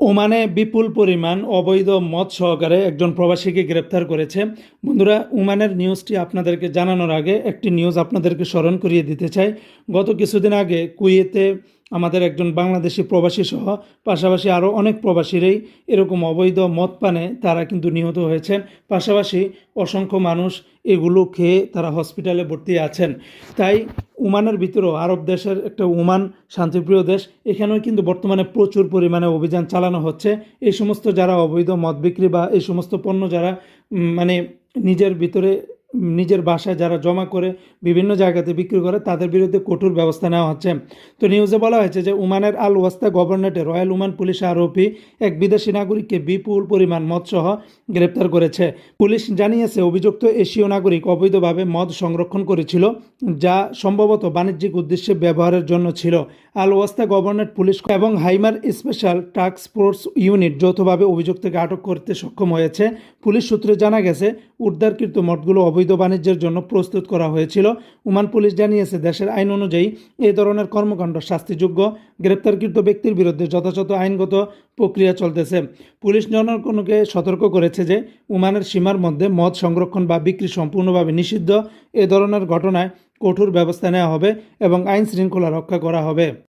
ওমানে বিপুল পরিমাণ অবৈধ মদ সহকারে একজন প্রবাসীকে গ্রেপ্তার করেছে। বন্ধুরা, ওমানের নিউজটি আপনাদেরকে জানানোর আগে একটি নিউজ আপনাদেরকে স্মরণ করিয়ে দিতে চাই। গত কিছুদিন আগে কুয়েতে আমাদের একজন বাংলাদেশি প্রবাসী সহ পাশাপাশি আরও অনেক প্রবাসীরাই এরকম অবৈধ মদ পানে তারা কিন্তু নিহত হয়েছেন। পাশাপাশি অসংখ্য মানুষ এগুলো খেয়ে তারা হসপিটালে ভর্তি আছেন। তাই ওমানের ভিতরেও আরব দেশের একটা ওমান শান্তিপ্রিয় দেশ, এখানেও কিন্তু বর্তমানে প্রচুর পরিমাণে অভিযান চালানো হচ্ছে। এই সমস্ত যারা অবৈধ মদ বিক্রি বা এই সমস্ত পণ্য যারা মানে নিজের ভিতরে নিজের বাসায় যারা জমা করে বিভিন্ন জায়গাতে বিক্রি করে, তাদের বিরুদ্ধে কঠোর ব্যবস্থা নেওয়া হচ্ছে। তো নিউজে বলা হয়েছে যে ওমানের আল ওয়াস্তা গভর্নরেটে রয়্যাল ওমান পুলিশ আরোপি এক বিদেশি নাগরিককে বিপুল পরিমাণ মদসহ গ্রেপ্তার করেছে। পুলিশ জানিয়েছে, অভিযুক্ত এশীয় নাগরিক অবৈধভাবে মদ সংরক্ষণ করেছিল, যা সম্ভবত বাণিজ্যিক উদ্দেশ্যে ব্যবহারের জন্য ছিল। আল ওয়াস্তা পুলিশ এবং হাইমার স্পেশাল টাস্ক ফোর্স ইউনিট যৌথভাবে অভিযুক্তকে আটক করতে সক্ষম হয়েছে। পুলিশ সূত্রে জানা গেছে, উদ্ধারকৃত মদগুলো অবৈধ বাণিজ্যের জন্য প্রস্তুত করা হয়েছিল। ওমান পুলিশ জানিয়েছে, দেশের আইন অনুযায়ী এই ধরনের কর্মকাণ্ড শাস্তিযোগ্য। গ্রেপ্তারকৃত ব্যক্তির বিরুদ্ধে যথাযথ আইনগত প্রক্রিয়া চলতেছে। পুলিশ জনগণকে সতর্ক করেছে যে ওমানের সীমার মধ্যে মদ সংরক্ষণ বা বিক্রি সম্পূর্ণভাবে নিষিদ্ধ। এ ধরনের ঘটনায় কঠোর ব্যবস্থা নেওয়া হবে এবং আইন শৃঙ্খলা রক্ষা করা হবে।